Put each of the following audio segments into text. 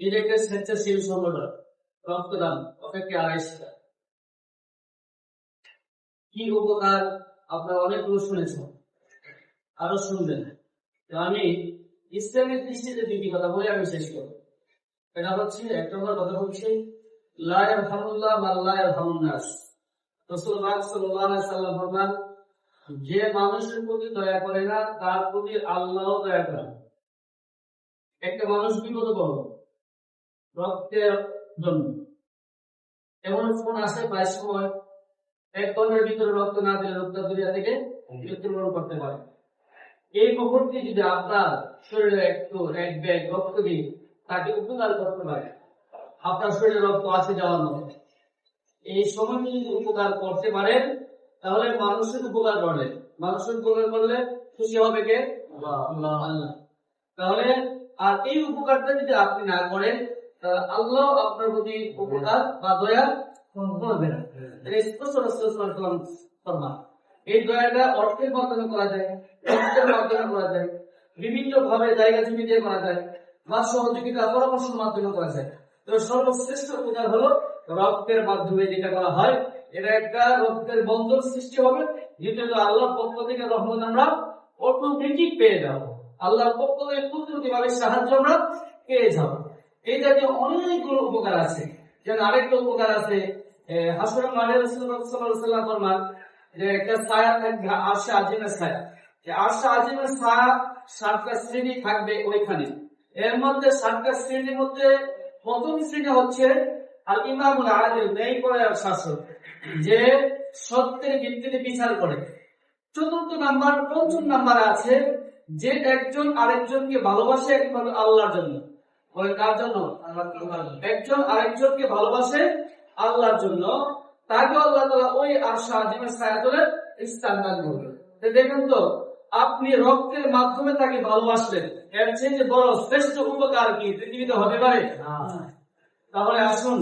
এটা একটা স্বেচ্ছাসেবী সংগঠন রক্তদান, অপেক্ষা আড়াইশটা কি উপকার? আপনারা অনেকগুলো শুনেছেন, আরও শুনবেন। তো আমি ইসলামের দৃষ্টিতে দুটি কথা বলে, আমি শেষ করব। এটা হচ্ছে এক নম্বর কথা হচ্ছে লায়ার হামুল্লাহ মাল্লায়ার হামুন্নাস রসুল সাল্লাল্লাহু আলাইহি সাল্লাম ফরমান যে মানুষের প্রতি দয়া করে না, তার প্রতি আল্লাহ দয়া করে একটা মানুষ বিপদ রক্তের জন্য। এমন ফোন আসে প্রায় সময় এক ঘণ্টার ভিতরে রক্ত না দিলে রক্ত দুনিয়া থেকে মৃত্যুবরণ করতে পারে। এই মুহূর্তে যদি আপনার শরীরে একটু এক ব্যাগ রক্ত দিয়ে তাকে উপকার করতে পারে আপনার শরীরে রক্ত আছে যাওয়ার মতো। এই সময় যদি উপকার করতে পারেন তাহলে মানুষের উপকার করলেন মানুষের উপকার করলে খুশি হবে কে? আল্লাহ। তাহলে আর এই উপকারটা যদি আপনি না করেন আল্লাহ আপনার প্রতি উপকার বা দয়া করবে না। এটা স্পষ্ট রাসূল সাল্লাল্লাহু আলাইহি ওয়াসাল্লাম ফরমান। এই দয়াটা অর্থের মাধ্যমে করা যায় রক্তের মাধ্যমে করা যায় বিভিন্ন ভাবে জায়গা জমি দিয়ে করা যায় বা সহযোগিতা পরামর্শের মাধ্যমে করা যায়। তো সর্বশ্রেষ্ঠ উপকার হলো রক্তের মাধ্যমে যেটা করা হয় এটা একটা রক্তের বন্ধন সৃষ্টি হবে দ্বিতীয়ত আল্লাহর পক্ষ থেকে রহমত আমরা অটোমেটিক পেয়ে যাব। আল্লাহর পক্ষ থেকে কুদরতি ভাবে সাহায্য আমরা পেয়ে যাব। এই জাতীয় অনেকগুলো উপকার আছে। যেমন আরেকটা উপকার আছে যে একটা শ্রেণি থাকবে ওইখানে। এর মধ্যে সাতটা শ্রেণির মধ্যে প্রথম শ্রেণি হচ্ছে শাসক, যে সত্যের ভিত্তিতে বিচার করে। চতুর্থ নাম্বার, পঞ্চম নাম্বার আছে, যে একজন আরেকজনকে ভালোবাসে একমাত্র আল্লাহর জন্য। কার জন্য? একজন আরেকজনকে ভালোবাসে আল্লাহর জন্য। তাকে আল্লাহ তালা ওই আশা আজিমের ছায়া স্থান দান করবে দেখুন তো, আপনি রক্তের মাধ্যমে তাকে ভালোবাসলেন। এর চেয়ে বড় শ্রেষ্ঠ উপকার কি? পৃথিবীতে হতে পারে? তাহলে আসুন,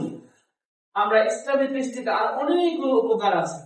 আমরা ইসলামী দৃষ্টিতে আর অনেকগুলো উপকার আছে।